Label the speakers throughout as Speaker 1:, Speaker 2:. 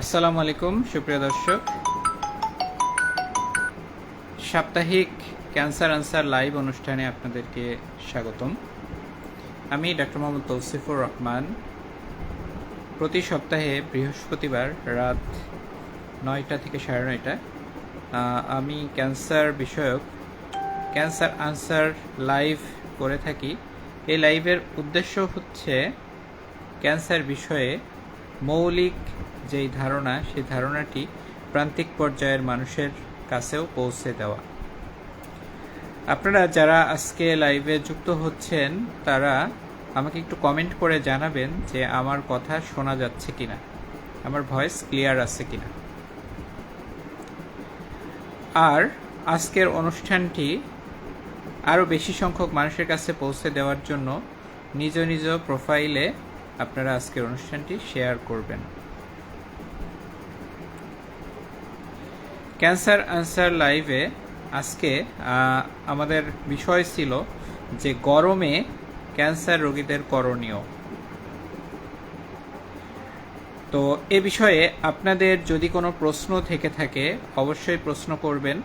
Speaker 1: আসসালামু আলাইকুম, সুপ্রিয় দর্শক। সাপ্তাহিক ক্যান্সার আনসার লাইভ অনুষ্ঠানে আপনাদেরকে স্বাগতম। আমি ডক্টর মোহাম্মদ তৌসিফুর রহমান। প্রতি সপ্তাহে বৃহস্পতিবার রাত নয়টা থেকে সাড়ে নয়টা আমি ক্যান্সার বিষয়ক ক্যান্সার আনসার লাইভ করে থাকি। এই লাইভের উদ্দেশ্য হচ্ছে ক্যান্সার বিষয়ে মৌলিক যেই ধারণা, সেই ধারণাটি প্রান্তিক পর্যায়ের মানুষের কাছেও পৌঁছে দেওয়া। আপনারা যারা আজকে লাইভে যুক্ত হচ্ছেন, তারা আমাকে একটু কমেন্ট করে জানাবেন যে আমার কথা শোনা যাচ্ছে কিনা। আমার ভয়েস ক্লিয়ার আছে কিনা। আর আজকের অনুষ্ঠানটি আরও বেশি সংখ্যক মানুষের কাছে পৌঁছে দেওয়ার জন্য নিজ নিজ প্রোফাইলে আপনারা আজকের অনুষ্ঠানটি শেয়ার করবেন। ক্যান্সার আনসার লাইভে আজকে আমাদের বিষয় ছিল যে গরমে ক্যান্সার রোগীদের করণীয়। তো এ বিষয়ে আপনাদের যদি কোনো প্রশ্ন থেকে থাকে অবশ্যই প্রশ্ন করবেন।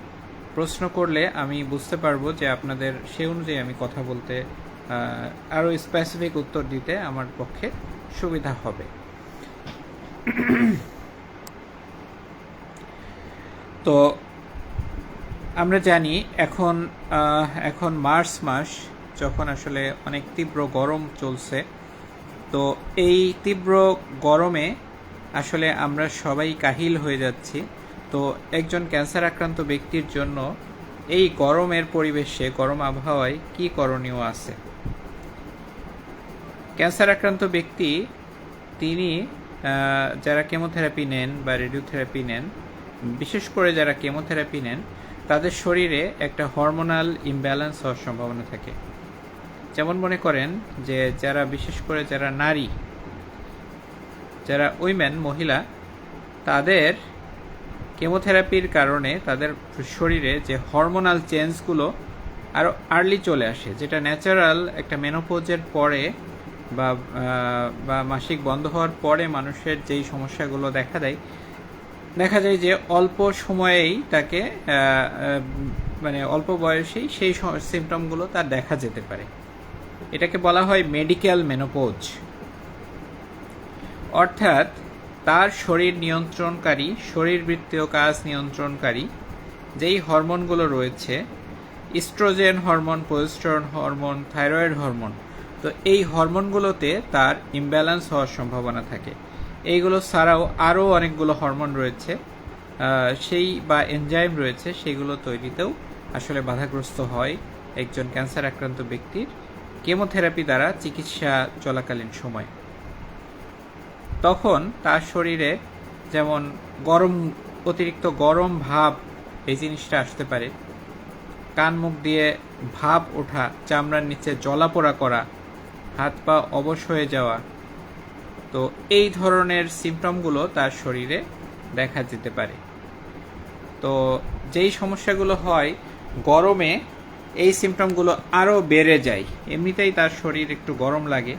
Speaker 1: প্রশ্ন করলে আমি বুঝতে পারব যে আপনাদের সে অনুযায়ী আমি কথা বলতে আহ, আরও স্পেসিফিক উত্তর দিতে আমার পক্ষে সুবিধা হবে। তো আমরা জানি এখন এখন মার্চ মাস, যখন আসলে অনেক তীব্র গরম চলছে। তো এই তীব্র গরমে আসলে আমরা সবাই কাহিল হয়ে যাচ্ছি। তো একজন ক্যান্সার আক্রান্ত ব্যক্তির জন্য এই গরমের পরিবেশে, গরম আবহাওয়ায় কি করণীয় আছে? ক্যান্সার আক্রান্ত ব্যক্তি, তিনি যারা কেমোথেরাপি নেন বা রেডিওথেরাপি নেন বিশেষ করে যারা কেমোথেরাপি নেন, তাদের শরীরে একটা হরমোনাল ইমব্যালেন্স হওয়ার সম্ভাবনা থাকে। যেমন মনে করেন যে যারা বিশেষ করে যারা নারী, যারা উইমেন মহিলা, তাদের কেমোথেরাপির কারণে তাদের শরীরে যে হরমোনাল চেঞ্জগুলো আরও আর্লি চলে আসে, যেটা ন্যাচারাল একটা মেনোপোজের পরে বা বা মাসিক বন্ধ হওয়ার পরে মানুষের যেই সমস্যাগুলো দেখা দেয় দেখা যায় যে অল্প সময়েই তাকে মানে অল্প বয়সেই সেই সিমটমগুলো তার দেখা যেতে পারে। এটাকে বলা হয় মেডিকেল মেনোপোজ অর্থাৎ তার শরীর নিয়ন্ত্রণকারী, শরীরবৃত্তীয় কাজ নিয়ন্ত্রণকারী, যেই হরমোনগুলো রয়েছে oestrogen hormone progesterone hormone thyroid hormone তো এই হরমোনগুলোতে তার ইমব্যালেন্স হওয়ার সম্ভাবনা থাকে। এইগুলো ছাড়াও আরও অনেকগুলো হরমোন রয়েছে। সেই বা এনজাইম রয়েছে, সেগুলো তৈরিতেও আসলে বাধাগ্রস্ত হয় একজন ক্যান্সার আক্রান্ত ব্যক্তির কেমোথেরাপি দ্বারা চিকিৎসা চলাকালীন সময়। তখন তার শরীরে যেমন গরম, অতিরিক্ত গরম ভাব এই জিনিসটা আসতে পারে। কান মুখ দিয়ে ভাব ওঠা, চামড়ার নিচে জলাপোড়া করা, হাত পা অবশ হয়ে যাওয়া তো এই ধরনের সিমটমগুলো তার শরীরে দেখা যেতে পারে। তো যেই সমস্যাগুলো হয়, গরমে এই সিমটমগুলো আরও বেড়ে যায়। এমনিতেই তার শরীর একটু গরম লাগে।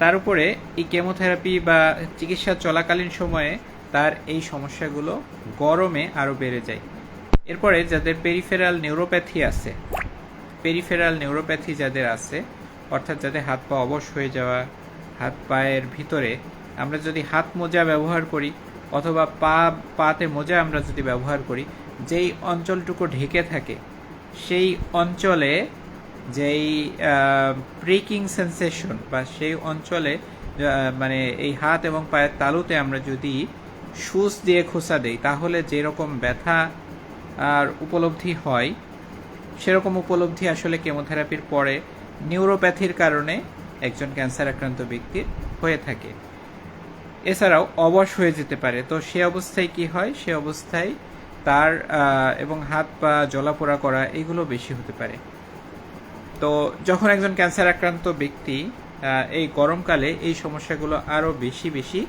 Speaker 1: তার উপরে এই কেমোথেরাপি বা চিকিৎসা চলাকালীন সময়ে তার এই সমস্যাগুলো গরমে আরও বেড়ে যায়। এরপরে যাদের পেরিফেরাল নিউরোপ্যাথি আছে পেরিফেরাল নিউরোপ্যাথি যাদের আছে, অর্থাৎ যাদের হাত পা অবশ হয়ে যাওয়া হাত পায়ের ভিতরে আমরা যদি হাত মোজা ব্যবহার করি, অথবা পা, পাতে মোজা আমরা যদি ব্যবহার করি, যেই অঞ্চলটুকু ঢেকে থাকে, সেই অঞ্চলে যেই ব্রেকিং সেন্সেশন বা সেই অঞ্চলে মানে এই হাত এবং পায়ের তালুতে আমরা যদি সুচ দিয়ে খোসা দেই, তাহলে যেরকম ব্যথা আর উপলব্ধি হয়, সেরকম উপলব্ধি আসলে কেমোথেরাপির পরে। নিউরোপ্যাথির কারণে একজন ক্যান্সার আক্রান্ত ব্যক্তির হয়ে থাকে। এছাড়াও অবশ হয়ে যেতে পারে। তো সে অবস্থায় কি হয়? সে অবস্থায় তার এবং হাত পা জলাপোড়া করা এগুলো বেশি হতে পারে। তো যখন একজন ক্যান্সার আক্রান্ত ব্যক্তি এই গরমকালে এই সমস্যাগুলো আরও বেশি বেশি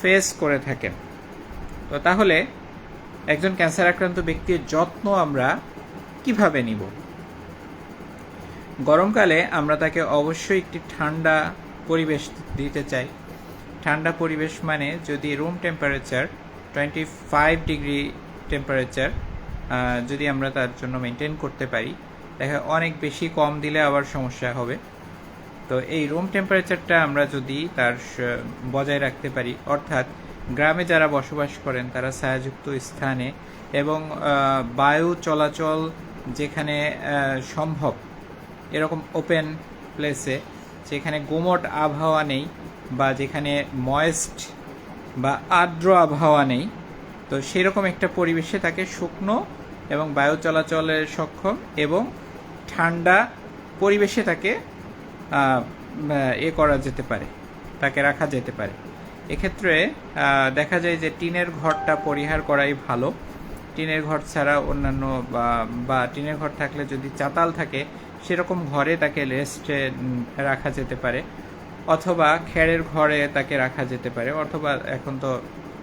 Speaker 1: ফেস করে থাকেন। তো তাহলে একজন ক্যান্সার আক্রান্ত ব্যক্তির যত্ন আমরা কীভাবে নিব? গরমকালে আমরা তাকে অবশ্যই একটি ঠান্ডা পরিবেশ দিতে চাই। ঠান্ডা পরিবেশ মানে যদি room temperature twenty five degree temperature যদি আমরা তার জন্য মেনটেন করতে পারি, দেখা অনেক বেশি কম দিলে আবার সমস্যা হবে। তো এই রুম টেম্পারেচারটা আমরা যদি তার বজায় রাখতে পারি, অর্থাৎ গ্রামে যারা বসবাস করেন, তারা ছায়াযুক্ত স্থানে এবং বায়ু চলাচল যেখানে সম্ভব এরকম ওপেন প্লেসে যেখানে গোমট আবহাওয়া নেই বা যেখানে ময়েস্ট বা আর্দ্র আবহাওয়া নেই, তো সেরকম একটা পরিবেশে তাকে শুকনো এবং বায়ু চলাচলের সক্ষম এবং ঠান্ডা পরিবেশে তাকে এ করা যেতে পারে, তাকে রাখা যেতে পারে। এক্ষেত্রে দেখা যায় যে টিনের ঘরটা পরিহার করাই ভালো। টিনের ঘর ছাড়া অন্যান্য বা টিনের ঘর থাকলে যদি চাতাল থাকে সেরকম ঘরে তাকে রেস্টে রাখা যেতে পারে। অথবা খেরের ঘরে তাকে রাখা যেতে পারে। অথবা এখন তো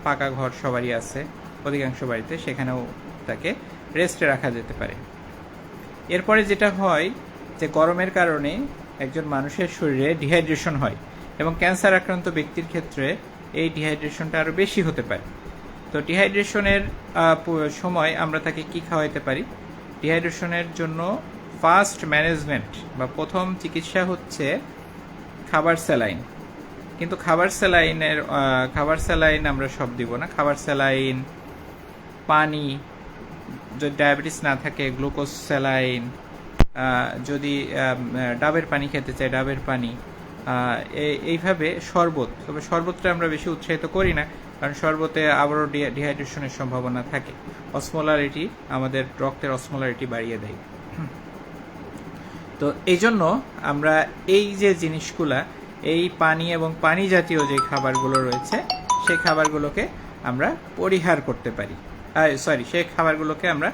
Speaker 1: পাকা ঘর সবারই আছে, অধিকাংশ বাড়িতে, সেখানেও তাকে রেস্টে রাখা যেতে পারে। এরপরে যেটা হয় যে গরমের কারণে একজন মানুষের শরীরে ডিহাইড্রেশন হয় এবং ক্যান্সার আক্রান্ত ব্যক্তির ক্ষেত্রে এই ডিহাইড্রেশনটা আরও বেশি হতে পারে। তো ডিহাইড্রেশনের সময় আমরা তাকে কি খাওয়াইতে পারি? ডিহাইড্রেশনের জন্য ফার্স্ট ম্যানেজমেন্ট বা প্রথম চিকিৎসা হচ্ছে খাবার স্যালাইন। কিন্তু খাবার স্যালাইনের খাবার স্যালাইন আমরা সব দিব না। খাবার স্যালাইন, পানি, যদি ডায়াবেটিস না থাকে, গ্লুকোজ স্যালাইন যদি ডাবের পানি খেতে চাই ডাবের পানি এইভাবে শরবত। তবে শরবতটা আমরা বেশি উৎসাহিত করি না, কারণ শরবতে আবারও ডিহাইড্রেশনের সম্ভাবনা থাকে। অসমোলারিটি আমাদের রক্তের অসমোলারিটি বাড়িয়ে দেয়। তো এই জন্য আমরা এই যে জিনিসগুলা, এই পানি এবং পানি জাতীয় যে খাবারগুলো রয়েছে, সেই খাবারগুলোকে আমরা পরিহার করতে পারি। সরি সেই খাবারগুলোকে আমরা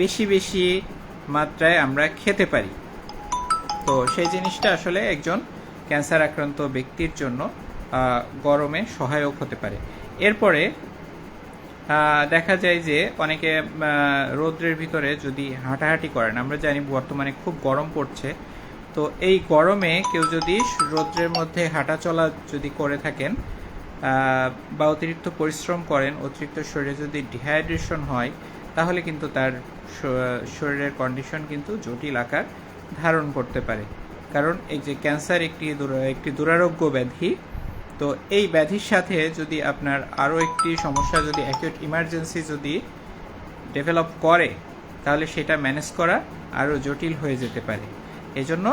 Speaker 1: বেশি বেশি মাত্রায় আমরা খেতে পারি। তো সেই জিনিসটা আসলে একজন ক্যান্সার আক্রান্ত ব্যক্তির জন্য গরমে সহায়ক হতে পারে। এরপরে দেখা যায় যে অনেকে রৌদ্রের ভিতরে যদি হাঁটাহাঁটি করেন, আমরা জানি বর্তমানে খুব গরম পড়ছে, তো এই গরমে কেউ যদি রৌদ্রের মধ্যে হাঁটা চলা যদি করে থাকেন বা অতিরিক্ত পরিশ্রম করেন, অতিরিক্ত শরীরে যদি ডিহাইড্রেশন হয়, তাহলে কিন্তু তার শরীরের কন্ডিশন কিন্তু জটিল আকার ধারণ করতে পারে। কারণ এই যে ক্যান্সার একটি একটি দুরারোগ্য ব্যাধি তো এই ব্যাধির সাথে যদি আপনার আরও একটি সমস্যা, যদি অ্যাকিউট ইমার্জেন্সি যদি ডেভেলপ করে, তাহলে সেটা ম্যানেজ করা আরও জটিল হয়ে যেতে পারে। এজন্য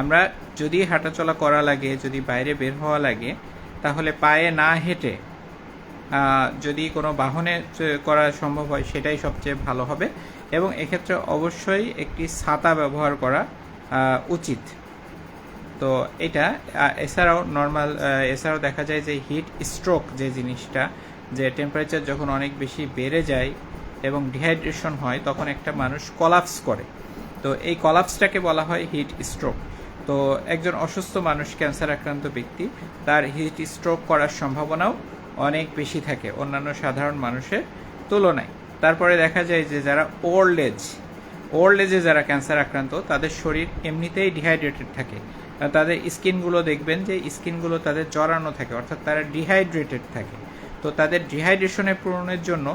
Speaker 1: আমরা যদি হাঁটাচলা করা লাগে, যদি বাইরে বের হওয়া লাগে, তাহলে পায়ে না হেঁটে যদি কোনো বাহনে করা সম্ভব হয়, সেটাই সবচেয়ে ভালো হবে। এবং এক্ষেত্রে অবশ্যই একটি ছাতা ব্যবহার করা উচিত। তো এটা এছাড়াও নর্মাল এছাড়াও দেখা যায় যে হিট স্ট্রোক যে জিনিসটা, যে টেম্পারেচার যখন অনেক বেশি বেড়ে যায় এবং ডিহাইড্রেশন হয়, তখন একটা মানুষ কলাপস করে। তো এই কলাপসটাকে বলা হয় হিট স্ট্রোক তো একজন অসুস্থ মানুষ ক্যান্সার আক্রান্ত ব্যক্তি, তার হিট স্ট্রোক করার সম্ভাবনাও অনেক বেশি থাকে অন্যান্য সাধারণ মানুষের তুলনায়। তারপরে দেখা যায় যে যারা ওল্ড এজ ওল্ড এজে যারা ক্যান্সার আক্রান্ত, তাদের শরীর এমনিতেই ডিহাইড্রেটেড থাকে। তাদের স্কিনগুলো দেখবেন যে স্কিনগুলো তাদের জড়ানো থাকে, অর্থাৎ তারা ডিহাইড্রেটেড থাকে। তো তাদের ডিহাইড্রেশনের পূরণের জন্য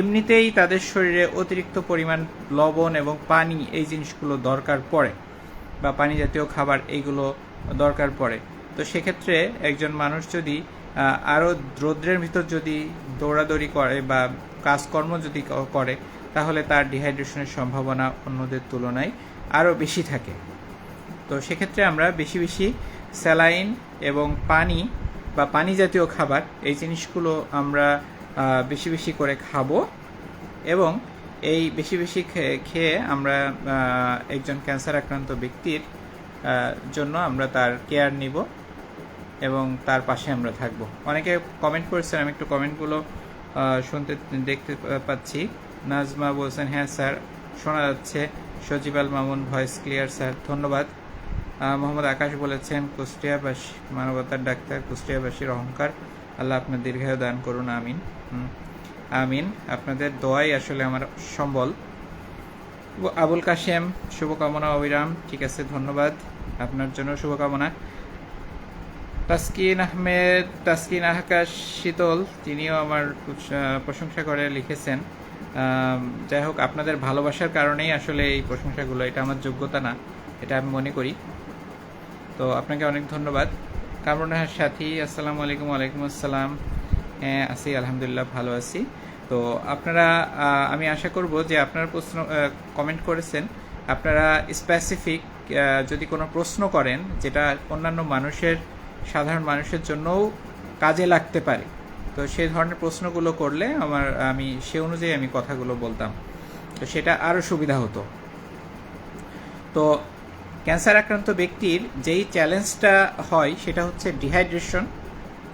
Speaker 1: এমনিতেই তাদের শরীরে অতিরিক্ত পরিমাণ লবণ এবং পানি এই জিনিসগুলো দরকার পড়ে বা পানি জাতীয় খাবার এইগুলো দরকার পড়ে। তো সেক্ষেত্রে একজন মানুষ যদি আরও আরও রৌদ্রের ভিতর যদি দৌড়াদৌড়ি করে বা কাজকর্ম যদি করে, তাহলে তার ডিহাইড্রেশনের সম্ভাবনা অন্যদের তুলনায় আরও বেশি থাকে। তো সেক্ষেত্রে আমরা বেশি বেশি স্যালাইন এবং পানি বা পানি জাতীয় খাবার এই জিনিসগুলো আমরা বেশি বেশি করে খাব এবং এই বেশি বেশি খেয়ে আমরা একজন ক্যান্সার আক্রান্ত ব্যক্তির জন্য আমরা তার কেয়ার নিব এবং তার পাশে আমরা থাকব। অনেকে কমেন্ট করেছেন, আমি একটু কমেন্টগুলো শুনতে দেখতে পাচ্ছি। নাজমা বলছেন হ্যাঁ স্যার, শোনা যাচ্ছে। Sajibal Mamun, voice clear sir, ধন্যবাদ। মোহাম্মদ আকাশ বলেছেন কুষ্টিয়াবাসী মানবতার ডাক্তার কুষ্টিয়াবাসীর অহংকার। আল্লাহ আপনার দীর্ঘায়ু দান করুন, আমিন। আমিন। আপনাদের দোয়াই আসলে আমার সম্বল। আবুল কাশেম, শুভকামনা অবিরাম। ঠিক আছে, ধন্যবাদ। আপনার জন্য শুভকামনা। তাসকিন আহমেদ, তাসকিন আকাশ শীতল, তিনিও আমার প্রশংসা করে লিখেছেন। যাই হোক, আপনাদের ভালোবাসার কারণেই আসলে এই প্রশংসাগুলো, এটা আমার যোগ্যতা না, এটা আমি মনে করি। তো আপনাকে অনেক ধন্যবাদ। কামরুনাহার সাথী, আসসালামু আলাইকুম, ওয়ালাইকুম আসসালাম। হ্যাঁ আছি, আলহামদুলিল্লাহ, ভালো আছি। তো আপনারা আমি আশা করব যে আপনারা প্রশ্ন কমেন্ট করেছেন। আপনারা স্পেসিফিক যদি কোনো প্রশ্ন করেন, যেটা অন্যান্য মানুষের, সাধারণ মানুষের জন্যও কাজে লাগতে পারে, তো সেই ধরনের প্রশ্নগুলো করলে আমার, আমি, সে অনুযায়ী আমি কথাগুলো বলতাম। তো সেটা আরও সুবিধা হতো। তো ক্যান্সার আক্রান্ত ব্যক্তির যেই চ্যালেঞ্জটা হয়, সেটা হচ্ছে ডিহাইড্রেশন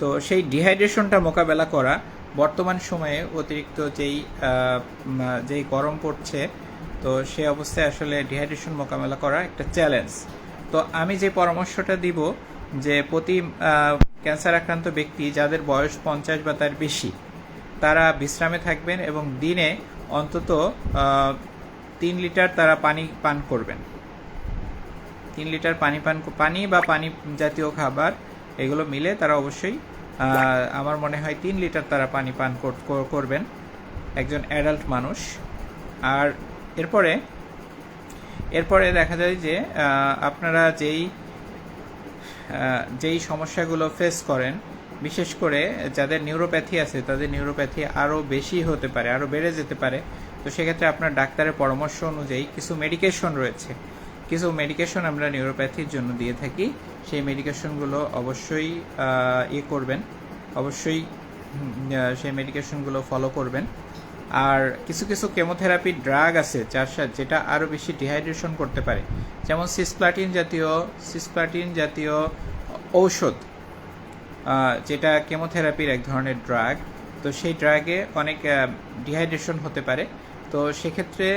Speaker 1: তো সেই ডিহাইড্রেশনটা মোকাবেলা করা, বর্তমান সময়ে অতিরিক্ত যেই যেই গরম পড়ছে, তো সে অবস্থায় আসলে ডিহাইড্রেশন মোকাবেলা করা একটা চ্যালেঞ্জ তো আমি যে পরামর্শটা দিব যে প্রতি ক্যান্সার আক্রান্ত ব্যক্তি যাদের বয়স পঞ্চাশ বা তার বেশি, তারা বিশ্রামে থাকবেন এবং দিনে অন্তত তিন লিটার তারা পানি পান করবেন। তিন লিটার পানি পান, পানি বা পানি জাতীয় খাবার, এগুলো মিলে তারা অবশ্যই আমার মনে হয় তিন লিটার তারা পানি পান কর- কর- করবেন। একজন অ্যাডাল্ট মানুষ। আর এরপরে এরপরে দেখা যায় যে আপনারা যেই যেই সমস্যাগুলো ফেস করেন, বিশেষ করে যাদের নিউরোপ্যাথি আছে, তাদের নিউরোপ্যাথি আরও বেশি হতে পারে আরও বেড়ে যেতে পারে। তো সেক্ষেত্রে আপনার ডাক্তারের পরামর্শ অনুযায়ী কিছু মেডিকেশন রয়েছে। কিছু মেডিকেশন আমরা নিউরোপ্যাথির জন্য দিয়ে থাকি। সেই মেডিকেশনগুলো অবশ্যই ইয়ে করবেন। অবশ্যই সেই মেডিকেশনগুলো ফলো করবেন। আর কিছু কিছু কেমোথেরাপি ড্রাগ আছে, যার সাথে, যেটা আরও বেশি ডিহাইড্রেশন করতে পারে। যেমন সিসপ্লাটিন জাতীয় সিসপ্লাটিন জাতীয় ঔষধ যেটা কেমোথেরাপির এক ধরনের ড্রাগ তো সেই ড্রাগে অনেক ডিহাইড্রেশন হতে পারে। তো সেক্ষেত্রে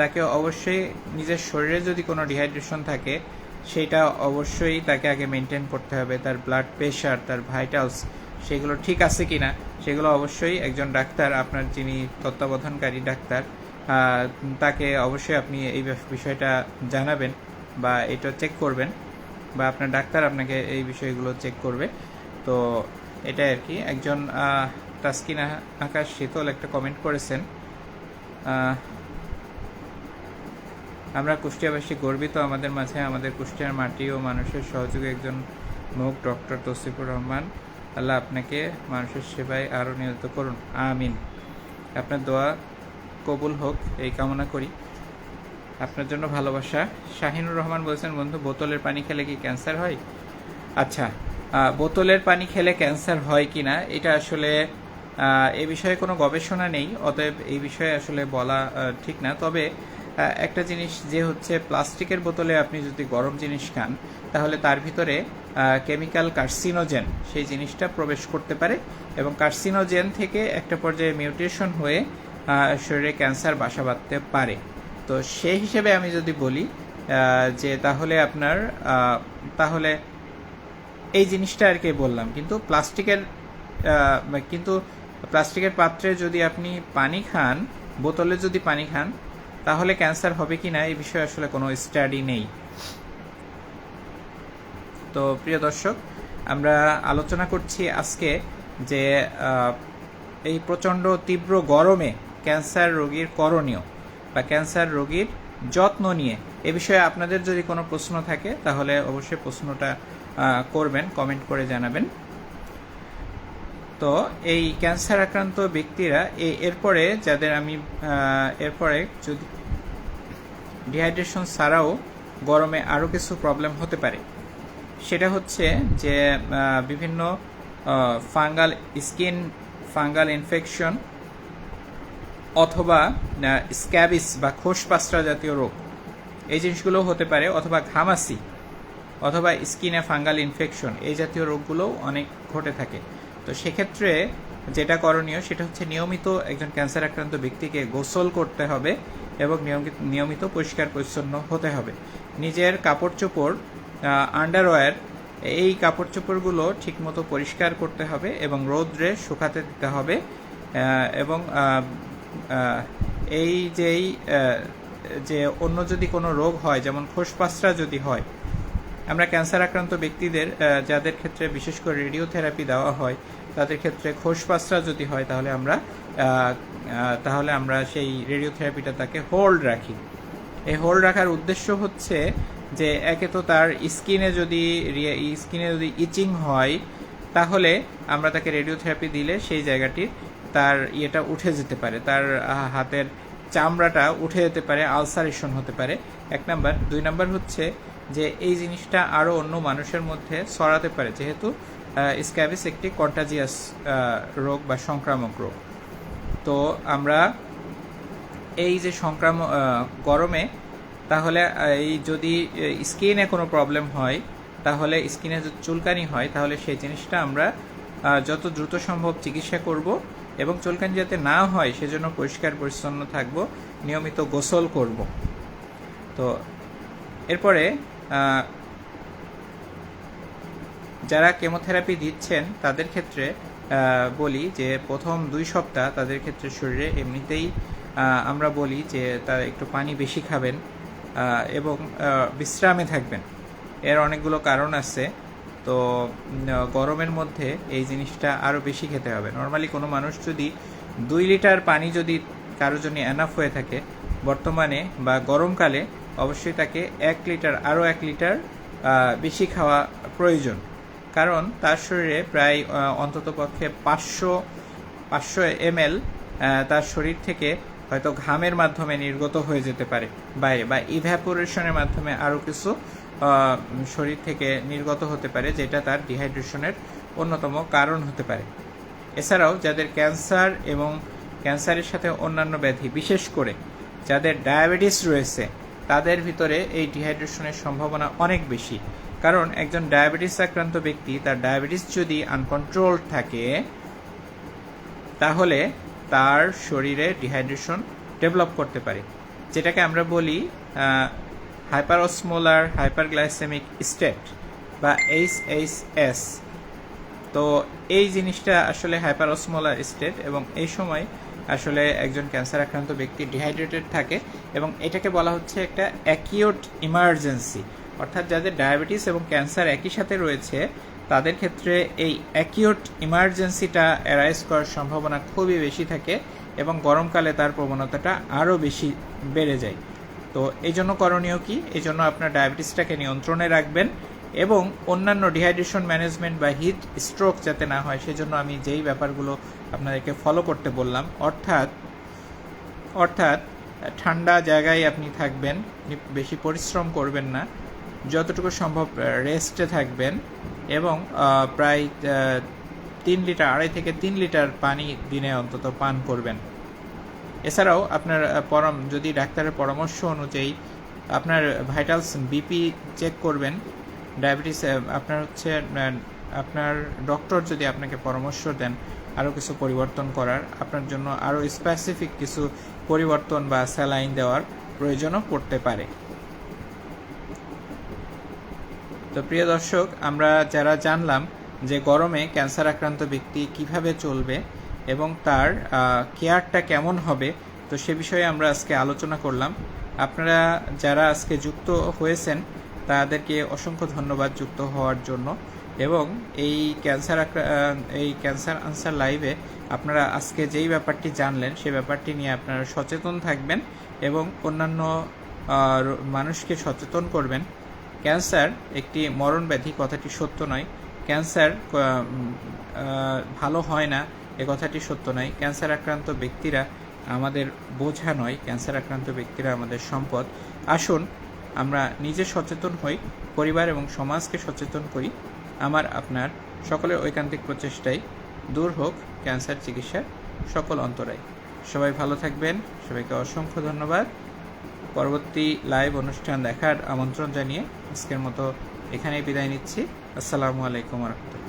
Speaker 1: তাকে অবশ্যই নিজের শরীরে যদি কোনো ডিহাইড্রেশন থাকে, সেটা অবশ্যই তাকে আগে মেনটেন করতে হবে। তার ব্লাড প্রেশার তার ভাইটালস সেগুলো ঠিক আছে কি না সেগুলো অবশ্যই একজন ডাক্তার, আপনার যিনি তত্ত্বাবধানকারী ডাক্তার তাকে অবশ্যই আপনি এই বিষয়টা জানাবেন বা এটা চেক করবেন বা আপনার ডাক্তার আপনাকে এই বিষয়গুলো চেক করবে। তো এটাই আর কি। একজন তাসকিন আকাশ শীতল একটা কমেন্ট করেছেন আমরা কুষ্টিয়াবাসী গর্বিত। আমাদের মাঝে আমাদের কুষ্টিয়ার মাটি ও মানুষের সহযোগে একজন মুখ, ডক্টর তসিফুর রহমান। আল্লাহ আপনাকে মানুষের সেবায় আরও নিয়োজিত করুন। আমিন। আপনার দোয়া কবুল হোক, এই কামনা করি। আপনার জন্য ভালোবাসা। শাহিনুর রহমান বলছেন, বন্ধু, বোতলের পানি খেলে কি ক্যান্সার হয়? আচ্ছা বোতলের পানি খেলে ক্যান্সার হয় কি না, এটা আসলে এ বিষয়ে কোনো গবেষণা নেই, অতএব এই বিষয়ে আসলে বলা ঠিক না। তবে একটা জিনিস যে হচ্ছে প্লাস্টিকের বোতলে আপনি যদি গরম জিনিস খান, তাহলে তার ভিতরে কেমিক্যাল কার্সিনোজেন সেই জিনিসটা প্রবেশ করতে পারে এবং কার্সিনোজেন থেকে একটা পর্যায়ে মিউটেশন হয়ে শরীরে ক্যান্সার বাসা বাঁধতে পারে। তো সেই হিসেবে আমি যদি বলি যে তাহলে আপনার তাহলে এই জিনিসটা আর কি বললাম। কিন্তু প্লাস্টিকের কিন্তু প্লাস্টিকের পাত্রে যদি আপনি পানি খান, বোতলে যদি পানি খান তাহলে ক্যান্সার হবে কি না, এই বিষয়ে আসলে কোনো স্টাডি নেই। তো প্রিয় দর্শক, আমরা আলোচনা করছি আজকে যে এই প্রচণ্ড তীব্র গরমে ক্যান্সার রোগীর করণীয় বা ক্যান্সার রোগীর যত্ন নিয়ে, এ বিষয়ে আপনাদের যদি কোনো প্রশ্ন থাকে, তাহলে অবশ্যই প্রশ্নটা করবেন, কমেন্ট করে জানাবেন। তো এই ক্যান্সার আক্রান্ত ব্যক্তিরা এরপরে যাদের আমি এরপরে যদি ডিহাইড্রেশন ছাড়াও গরমে আরও কিছু প্রবলেম হতে পারে। সেটা হচ্ছে যে বিভিন্ন ফাঙ্গাল স্কিন ফাঙ্গাল ইনফেকশন অথবা স্ক্যাবিস বা খোসপাস্ত্রা জাতীয় রোগ। এই জিনিসগুলো হতে পারে, অথবা ঘামাসি অথবা স্কিনে ফাঙ্গাল ইনফেকশন এই জাতীয় রোগগুলোও অনেক ঘটে থাকে। তো সেক্ষেত্রে যেটা করণীয়, সেটা হচ্ছে নিয়মিত একজন ক্যান্সার আক্রান্ত ব্যক্তিকে গোসল করতে হবে। এবং নিয়মিত পরিষ্কার পরিচ্ছন্ন হতে হবে। নিজের কাপড় চোপড় আন্ডারওয়্যার এই কাপড় চোপড়গুলো ঠিকমতো পরিষ্কার করতে হবে এবং রৌদ্রে শুকাতে দিতে হবে এবং এই যেই যে অন্য যদি কোনো রোগ হয়, যেমন খোসপাসরা যদি হয়, আমরা ক্যান্সার আক্রান্ত ব্যক্তিদের যাদের ক্ষেত্রে বিশেষ করে রেডিওথেরাপি দেওয়া হয়, তাদের ক্ষেত্রে খোসপাসরা যদি হয়, তাহলে আমরা তাহলে আমরা সেই রেডিওথেরাপিটা তাকে হোল্ড রাখি। এই হোল্ড রাখার উদ্দেশ্য হচ্ছে যে একে তো তার স্কিনে যদি স্কিনে যদি ইচিং হয়, তাহলে আমরা তাকে রেডিওথেরাপি দিলে সেই জায়গাটির তার ইয়েটা উঠে যেতে পারে, তার হাতের চামড়াটা উঠে যেতে পারে আলসারেশন হতে পারে। এক নাম্বার। দুই নাম্বার হচ্ছে যে এই জিনিসটা আরও অন্য মানুষের মধ্যে ছড়াতে পারে, যেহেতু স্ক্যাবিস একটি কন্টাজিয়াস রোগ বা সংক্রামক রোগ। তো আমরা এই যে সংক্রামক গরমে, তাহলে এই যদি স্কিনে কোনো প্রবলেম হয়, তাহলে স্কিনে চুলকানি হয়, তাহলে সেই জিনিসটা আমরা যত দ্রুত সম্ভব চিকিৎসা করব এবং চুলকানি যাতে না হয়, সেজন্য পরিষ্কার পরিচ্ছন্ন থাকব, নিয়মিত গোসল করব। তো, এরপরে যারা কেমোথেরাপি দিচ্ছেন, তাদের ক্ষেত্রে বলি যে প্রথম দুই সপ্তাহ তাদের ক্ষেত্রে শরীরে এমনিতেই আমরা বলি যে তারা একটু পানি বেশি খাবেন এবং বিশ্রামে থাকবেন। এর অনেকগুলো কারণ আছে। তো গরমের মধ্যে এই জিনিসটা আরও বেশি খেতে হবে। নর্মালি কোনো মানুষ যদি দুই লিটার পানি যদি কারোর জন্য এনাফ হয়ে থাকে, বর্তমানে বা গরমকালে অবশ্যই তাকে এক লিটার আরও এক লিটার বেশি খাওয়া প্রয়োজন। কারণ তার শরীরে প্রায় অন্তত পক্ষে পাঁচশো পাঁচশো এমএল তার শরীর থেকে হয়তো ঘামের মাধ্যমে নির্গত হয়ে যেতে পারে বাইরে বা ইভ্যাপোরেশনের মাধ্যমে আরও কিছু শরীর থেকে নির্গত হতে পারে যেটা তার ডিহাইড্রেশনের অন্যতম কারণ হতে পারে। এছাড়াও যাদের ক্যান্সার এবং ক্যান্সারের সাথে অন্যান্য ব্যাধি, বিশেষ করে যাদের ডায়াবেটিস রয়েছে, তাদের ভিতরে এই ডিহাইড্রেশনের সম্ভাবনা অনেক বেশি। কারণ একজন ডায়াবেটিস আক্রান্ত ব্যক্তি, তার ডায়াবেটিস যদি আনকন্ট্রোল থাকে, তাহলে তার শরীরে ডিহাইড্রেশন ডেভেলপ করতে পারে। যেটাকে আমরা বলি হাইপারসমোলার হাইপারগ্লাইসেমিক স্টেট বা এইচ এইচ এস তো এই জিনিসটা আসলে হাইপারসমোলার স্টেট এবং এই সময় আসলে একজন ক্যান্সার আক্রান্ত ব্যক্তি ডিহাইড্রেটেড থাকে এবং এটাকে বলা হচ্ছে একটা অ্যাকিউট ইমার্জেন্সি অর্থাৎ যাদের ডায়াবেটিস এবং ক্যান্সার একই সাথে রয়েছে, তাদের ক্ষেত্রে এই অ্যাকিউট ইমার্জেন্সিটা অ্যারাইজ করার সম্ভাবনা খুবই বেশি থাকে এবং গরমকালে তার প্রবণতাটা আরও বেশি বেড়ে যায়। তো এই জন্য করণীয় কি? এই জন্য আপনার ডায়াবেটিসটাকে নিয়ন্ত্রণে রাখবেন এবং অন্যান্য ডিহাইড্রেশন ম্যানেজমেন্ট বা হিট স্ট্রোক যাতে না হয়, সেজন্য আমি যেই ব্যাপারগুলো আপনাদেরকে ফলো করতে বললাম, অর্থাৎ অর্থাৎ ঠান্ডা জায়গায় আপনি থাকবেন, বেশি পরিশ্রম করবেন না। যতটুকু সম্ভব রেস্টে থাকবেন এবং প্রায় তিন লিটার, আড়াই থেকে তিন লিটার পানি দিনে অন্তত পান করবেন। এছাড়াও আপনার পরম, যদি ডাক্তারের পরামর্শ অনুযায়ী আপনার ভাইটালস বিপি চেক করবেন ডায়াবেটিস আপনার হচ্ছে আপনার ডক্টর যদি আপনাকে পরামর্শ দেন আরও কিছু পরিবর্তন করার, আপনার জন্য আরও স্পেসিফিক কিছু পরিবর্তন বা স্যালাইন দেওয়ার প্রয়োজনও পড়তে পারে। তো প্রিয় দর্শক, আমরা যারা জানলাম যে গরমে ক্যান্সার আক্রান্ত ব্যক্তি কীভাবে চলবে এবং তার কেয়ারটা কেমন হবে, তো সে বিষয়ে আমরা আজকে আলোচনা করলাম। আপনারা যারা আজকে যুক্ত হয়েছেন, তাদেরকে অসংখ্য ধন্যবাদ যুক্ত হওয়ার জন্য এবং এই ক্যান্সার এই ক্যান্সার আনসার লাইভে আপনারা আজকে যেই ব্যাপারটি জানলেন সেই ব্যাপারটি নিয়ে আপনারা সচেতন থাকবেন এবং অন্যান্য মানুষকে সচেতন করবেন। ক্যান্সার একটি মরণ ব্যাধি কথাটি সত্য নয়। ক্যান্সার ভালো হয় না, এ কথাটি সত্য নয়। ক্যান্সার আক্রান্ত ব্যক্তিরা আমাদের বোঝা নয় ক্যান্সার আক্রান্ত ব্যক্তিরা আমাদের সম্পদ। আসুন, আমরা নিজে সচেতন হই, পরিবার এবং সমাজকে সচেতন করি। আমার, আপনার সকলের ঐকান্তিক প্রচেষ্টায় দূর হোক, ক্যান্সার চিকিৎসার সকল অন্তরায়। সবাই ভালো থাকবেন। সবাইকে অসংখ্য ধন্যবাদ। পরবর্তী লাইভ অনুষ্ঠান দেখার আমন্ত্রণ জানিয়ে আজকের মতো এখানেই বিদায় নিচ্ছি। আসসালামু আলাইকুম রহমতুল্লাহ।